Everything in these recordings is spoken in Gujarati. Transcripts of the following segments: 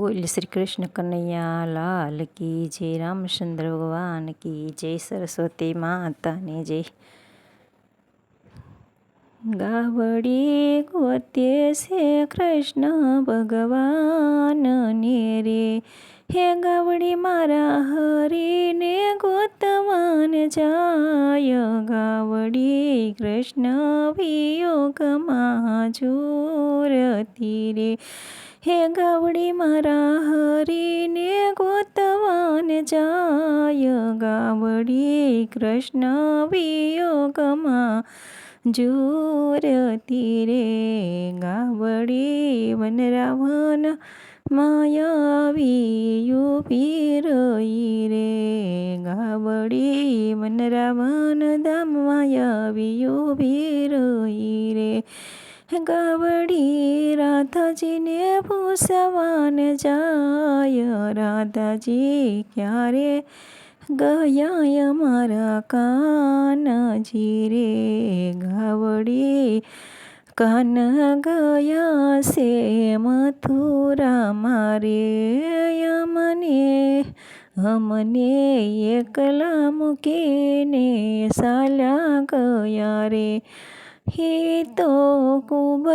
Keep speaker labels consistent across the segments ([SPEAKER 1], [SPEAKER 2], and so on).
[SPEAKER 1] બોલ શ્રી કૃષ્ણ કનૈયા લાલ કી જય, રામચંદ્ર ભગવાન કી જય, સરસ્વતી માતાને જય. ગાવડી ગોતે છે કૃષ્ણ ભગવાન ને રે. હે ગાવડી મારા હરીને ગોતવાન જાય. ગાવડી કૃષ્ણ વિયોગમાં જોરતી રે. હે ગાવડી મારા હરીને ગોતવાન જાય ગાવડી કૃષ્ણ વિયોગમાં જોરતી રે ગાવડી વનરાવન માયાવી યુપી રઈ રે ગાવડી વનરાવન ધામ માયાવી યુપી રઈ રે ગાવડી રાધાજીને પૂછવાન જાય રાધાજી ક્યારે ગયા મારા કાનજી રે ગાવડી કાન ગયા છે મથુરા મારે મને અમને એકલા મૂકીને સાલા ગયા રે હે તો ખૂબ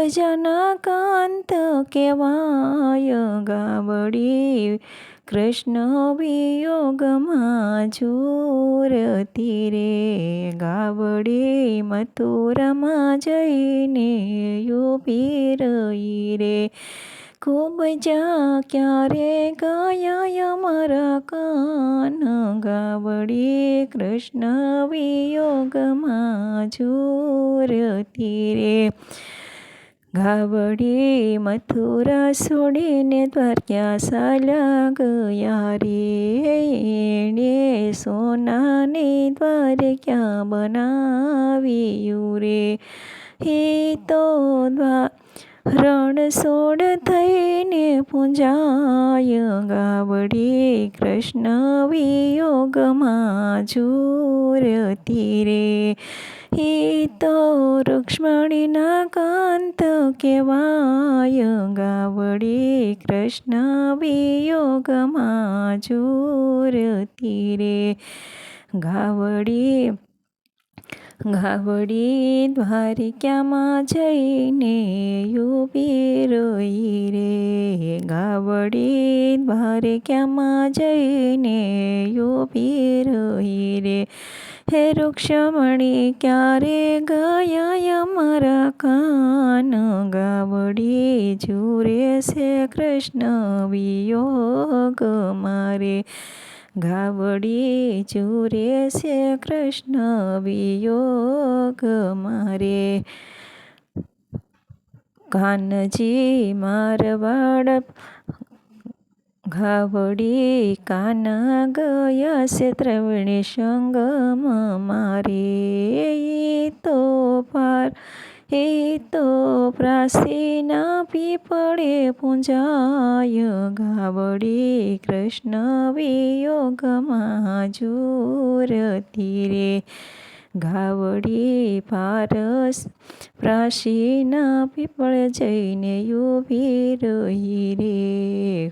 [SPEAKER 1] કાંત કહેવાય ગાવડી કૃષ્ણ વિયોગમાં જોરતી રે. ગાવડી મથુરમાં જઈને યુપી રહી રે. ખૂબ જા ક્યારે ગયા અમારા કાન? ગાવડી કૃષ્ણ વિયોગમાં જોરતી રે ગાવડી મથુરા છોડીને દ્વારકા સાલા ગયા રે. એણે સોનાની દ્વારકા બનાવ્યું રે. હે તો રણ સોડ થઈને પૂંજાય. ગાવડી કૃષ્ણ વિયોગમાં જોરતી રે હે તો રુક્ષ્મણીના કાંત કહેવાય. ગાવડી કૃષ્ણ વિયોગમાં જોરતી રે ગાવડી ગાવડી દ્વારિકામાં જઈને યુપી રોઈ રે. ગાવડી દ્વારિકામાં જઈને યુપી રોઈ રે. હે વૃક્ષમણી ક્યારે ગયા અમારા કાન? ગાવડી જુરે છે કૃષ્ણ વિયોગ મારે. ગાવડી ચૂરે છે કૃષ્ણ વિયોગ મારે. કાનજી મારવાડ ઘાવડી કાન ગયા છે ત્રવણી સંગમ મારે. તો પાર એ તો પ્રાસીના પીપળે પૂંજાય ગાવડી કૃષ્ણ વિયોગમાં જોરતી રે ગાવડી પારસ પ્રાસીના પીપળ જઈને યુવી રહી રે.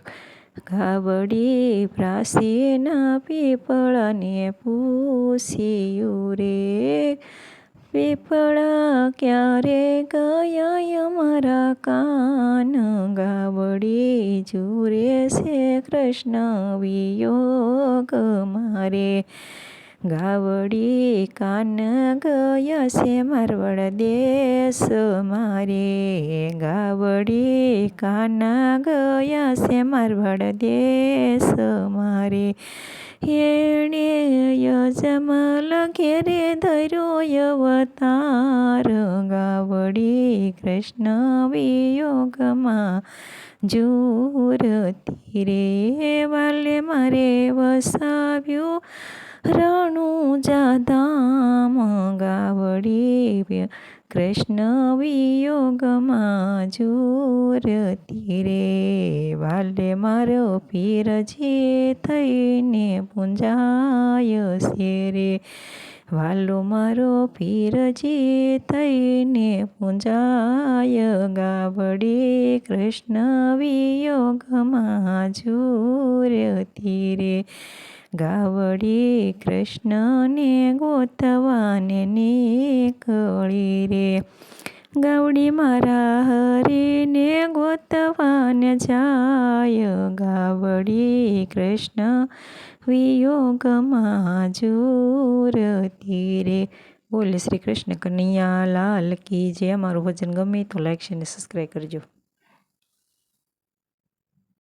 [SPEAKER 1] ગાવડી પ્રાસીના પીપળને પૂછ્યું રે પીપળા ક્યારે ગયા અમારા કાન? ગાવડી જુરે છે કૃષ્ણ વિયોગ મારે. ગાવડી કાન ગયા છે મારવડ દેશ મારે. ગાવડી કાન ગયા છે મારવડ દેશ મારે. એણે યજમલ ઘેરે ધર્યો અવતાર ગાવડી કૃષ્ણ વિયોગમાં જોરતી રે વાલે મારે વસાવ્યું. રણું જાધામ ગાવડી કૃષ્ણ વિયોગમાં જોર તીરે. વાલે મારો પીરજી થઈને પૂંજાય શેરે. વાલો મારો પીરજી થઈને પૂંજાય ગાવડે કૃષ્ણ વિયોગમાં જોર રે ગાવડી કૃષ્ણને ગોતવાને નીકળી રે ગાવડી મારા હરીને ગોતવાને જાય ગાવડી કૃષ્ણ વિયોગમાં ઝૂરતી રે બોલે શ્રી કૃષ્ણ કનૈયા લાલ કી જે અમારું ભજન ગમે તો લાઈક છે અને સબસ્ક્રાઈબ કરજો